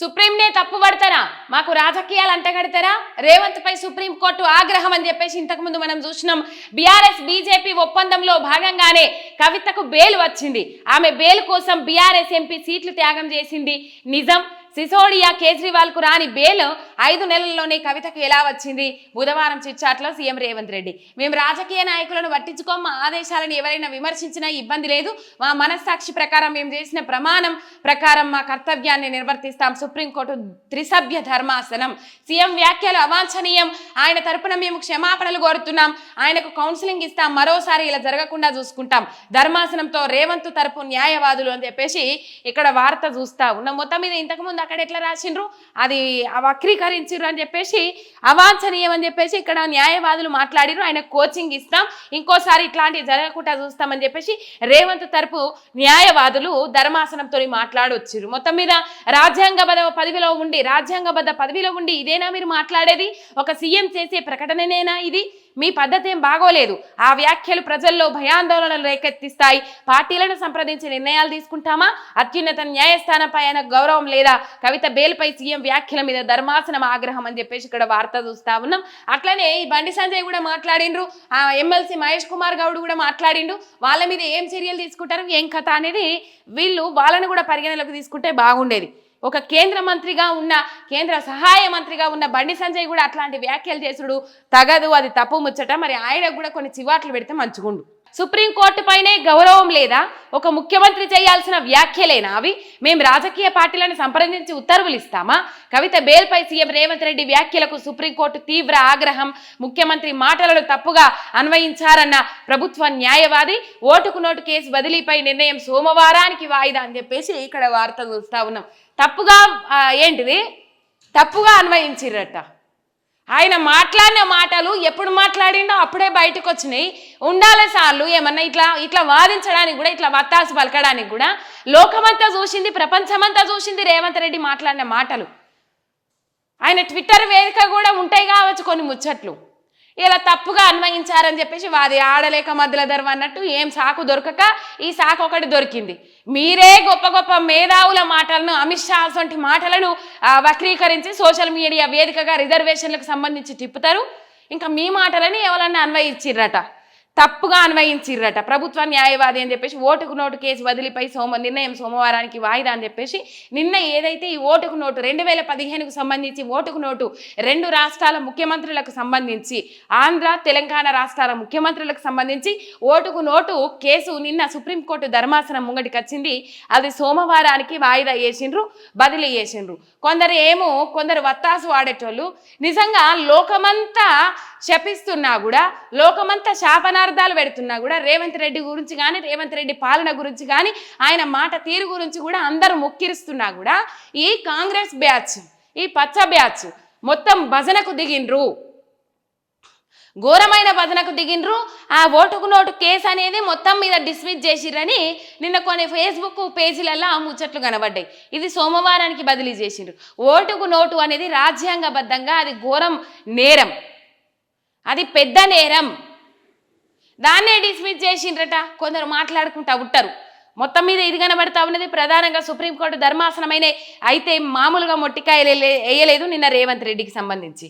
సుప్రీంనే తప్పు పడతారా? మాకు రాజకీయాలు అంటగడతారా? రేవంత్ పై సుప్రీం కోర్టు ఆగ్రహం అని చెప్పేసి ఇంతకుముందు మనం చూసినాం. బీఆర్ఎస్ బీజేపీ ఒప్పందంలో భాగంగానే కవితకు బెయిల్ వచ్చింది. ఆమె బెయిల్ కోసం బీఆర్ఎస్ ఎంపీ సీట్లు త్యాగం చేసింది. నిజం. సిసోడియా కేజ్రీవాల్కు రాని బెయిల్ ఐదు నెలల్లోనే కవితకు ఎలా వచ్చింది? బుధవారం చిట్చాట్లో సీఎం రేవంత్ రెడ్డి. మేము రాజకీయ నాయకులను పట్టించుకోం మా ఆదేశాలను ఎవరైనా విమర్శించినా ఇబ్బంది లేదు. మా మనస్సాక్షి ప్రకారం మేము చేసిన ప్రమాణం ప్రకారం మా కర్తవ్యాన్ని నిర్వర్తిస్తాం. సుప్రీంకోర్టు త్రిసభ్య ధర్మాసనం. సీఎం వ్యాఖ్యలు అవాంఛనీయం. ఆయన తరపున మేము క్షమాపణలు కోరుతున్నాం. ఆయనకు కౌన్సిలింగ్ ఇస్తాం. మరోసారి ఇలా జరగకుండా చూసుకుంటాం. ధర్మాసనంతో రేవంత్ తరపు న్యాయవాదులు అని చెప్పేసి ఇక్కడ వార్త చూస్తా ఉన్న. మొత్తం మీద ఇంతకుముందు అక్కడ ఎట్లా రాసిండ్రు? అది వక్రీకరించారు అని చెప్పేసి అవాంఛనీయం అని చెప్పేసి ఇక్కడ న్యాయవాదులు మాట్లాడిరు ఆయన కోచింగ్ ఇస్తాం. ఇంకోసారి ఇట్లాంటివి జరగకుండా చూస్తామని చెప్పేసి రేవంత్ తరపు న్యాయవాదులు ధర్మాసనంతో మాట్లాడొచ్చారు మొత్తం మీద రాజ్యాంగబద్ధ పదవిలో ఉండి రాజ్యాంగబద్ధ పదవిలో ఉండి ఇదేనా మీరు మాట్లాడేది? ఒక సీఎం చేసే ప్రకటననేనా ఇది? మీ పద్ధతి ఏం బాగోలేదు. ఆ వ్యాఖ్యలు ప్రజల్లో భయాందోళనలు రేకెత్తిస్తాయి. పార్టీలను సంప్రదించి నిర్ణయాలు తీసుకుంటామా? అత్యున్నత న్యాయస్థానంపై ఆయన గౌరవం లేదా? కవిత బేల్పై సీఎం వ్యాఖ్యల మీద ధర్మాసనం ఆగ్రహం అని చెప్పేసి ఇక్కడ వార్త చూస్తా ఉన్నాం. అట్లనే ఈ బండి సంజయ్ కూడా మాట్లాడిండ్రు. ఆ ఎమ్మెల్సీ మహేష్ కుమార్ గౌడ్ కూడా మాట్లాడిండు వాళ్ళ మీద ఏం చర్యలు తీసుకుంటారు? ఏం కథ అనేది వీళ్ళు వాళ్ళని కూడా పరిగణలోకి తీసుకుంటే బాగుండేది. ఒక కేంద్ర మంత్రిగా ఉన్న కేంద్ర సహాయ మంత్రిగా ఉన్న బండి సంజయ్ కూడా అట్లాంటి వ్యాఖ్యలు చేసుడు తగదు అది తప్పు ముచ్చట. మరి ఆయనకు కూడా కొన్ని చివాట్లు పెడితే మంచిగుండు. సుప్రీంకోర్టుపైనే గౌరవం లేదా? ఒక ముఖ్యమంత్రి చేయాల్సిన వ్యాఖ్యలేనా అవి? మేము రాజకీయ పార్టీలను సంప్రదించి ఉత్తర్వులు ఇస్తామా? కవిత బేల్పై సీఎం రేవంత్ రెడ్డి వ్యాఖ్యలకు సుప్రీంకోర్టు తీవ్ర ఆగ్రహం ముఖ్యమంత్రి మాటలను తప్పుగా అన్వయించారన్న ప్రభుత్వ న్యాయవాది ఓటుకు నోటు కేసు బదిలీపై నిర్ణయం సోమవారానికి వాయిదా అని చెప్పేసి ఇక్కడ వార్త చూస్తా ఉన్నాం. తప్పుగా ఏంటిది? తప్పుగా అన్వయించిర్రట. ఆయన మాట్లాడిన మాటలు ఎప్పుడు మాట్లాడిండో అప్పుడే బయటకు వచ్చినాయి. ఉండాలి సార్లు ఏమన్నా ఇట్లా ఇట్లా వాదించడానికి కూడా ఇట్లా వత్తాసు పలకడానికి కూడా లోకమంతా చూసింది ప్రపంచమంతా చూసింది రేవంత్ రెడ్డి మాట్లాడిన మాటలు. ఆయన ట్విట్టర్ వేదిక కూడా ఉంటాయి కావచ్చు కొన్ని ముచ్చట్లు. ఇలా తప్పుగా అన్వయించారని చెప్పేసి వాది ఆడలేక మధ్యల ధర్మ అన్నట్టు ఏం సాకు దొరకక ఈ సాకు ఒకటి దొరికింది. మీరే గొప్ప గొప్ప మేధావుల మాటలను అమిత్ షా వంటి మాటలను వక్రీకరించి సోషల్ మీడియా వేదికగా రిజర్వేషన్లకు సంబంధించి తిప్పుతారు. ఇంకా మీ మాటలని ఎవరన్నా అన్వయించిర్రట? తప్పుగా అన్వయించిర్రట. ప్రభుత్వ న్యాయవాది అని చెప్పేసి ఓటుకు నోటు కేసు వదిలిపై సోమ నిర్ణయం సోమవారానికి వాయిదా అని చెప్పేసి నిన్న ఏదైతే ఈ ఓటుకు నోటు రెండు వేల పదిహేనుకు సంబంధించి ఓటుకు నోటు రెండు రాష్ట్రాల ముఖ్యమంత్రులకు సంబంధించి ఆంధ్ర తెలంగాణ రాష్ట్రాల ముఖ్యమంత్రులకు సంబంధించి ఓటుకు నోటు కేసు నిన్న సుప్రీంకోర్టు ధర్మాసనం ముంగటికి వచ్చింది. అది సోమవారానికి వాయిదా వేసిండ్రు బదిలీ చేసిండ్రు కొందరు ఏమో కొందరు వత్తాసు వాడేటోళ్ళు నిజంగా లోకమంతా శపిస్తున్నా కూడా లోకమంతా శాపనార్థాలు పెడుతున్నా కూడా రేవంత్ రెడ్డి గురించి కానీ రేవంత్ రెడ్డి పాలన గురించి కానీ ఆయన మాట తీరు గురించి కూడా అందరూ మొక్కిరిస్తున్నా కూడా ఈ కాంగ్రెస్ బ్యాచ్ ఈ పచ్చ బ్యాచ్ మొత్తం భజనకు దిగిండ్రు. ఘోరమైన భజనకు దిగిండ్రు. ఆ ఓటుకు నోటు కేసు అనేది మొత్తం మీద డిస్మిస్ చేసిరని నిన్న కొన్ని ఫేస్బుక్ పేజీలలో ఆ ముచ్చట్లు కనబడ్డాయి. ఇది సోమవారానికి బదిలీ చేసిండ్రు. ఓటుకు నోటు అనేది రాజ్యాంగబద్ధంగా అది ఘోరం నేరం. అది పెద్ద నేరం. దాన్నే డిస్మిస్ చేసిండ్రట. కొందరు మాట్లాడుకుంటా ఉంటారు మొత్తం మీద ఇది కనబడతా ఉన్నది ప్రధానంగా సుప్రీంకోర్టు ధర్మాసనమైనే అయితే మామూలుగా మొట్టికాయలు వేయలేదు నిన్న రేవంత్ రెడ్డికి సంబంధించి.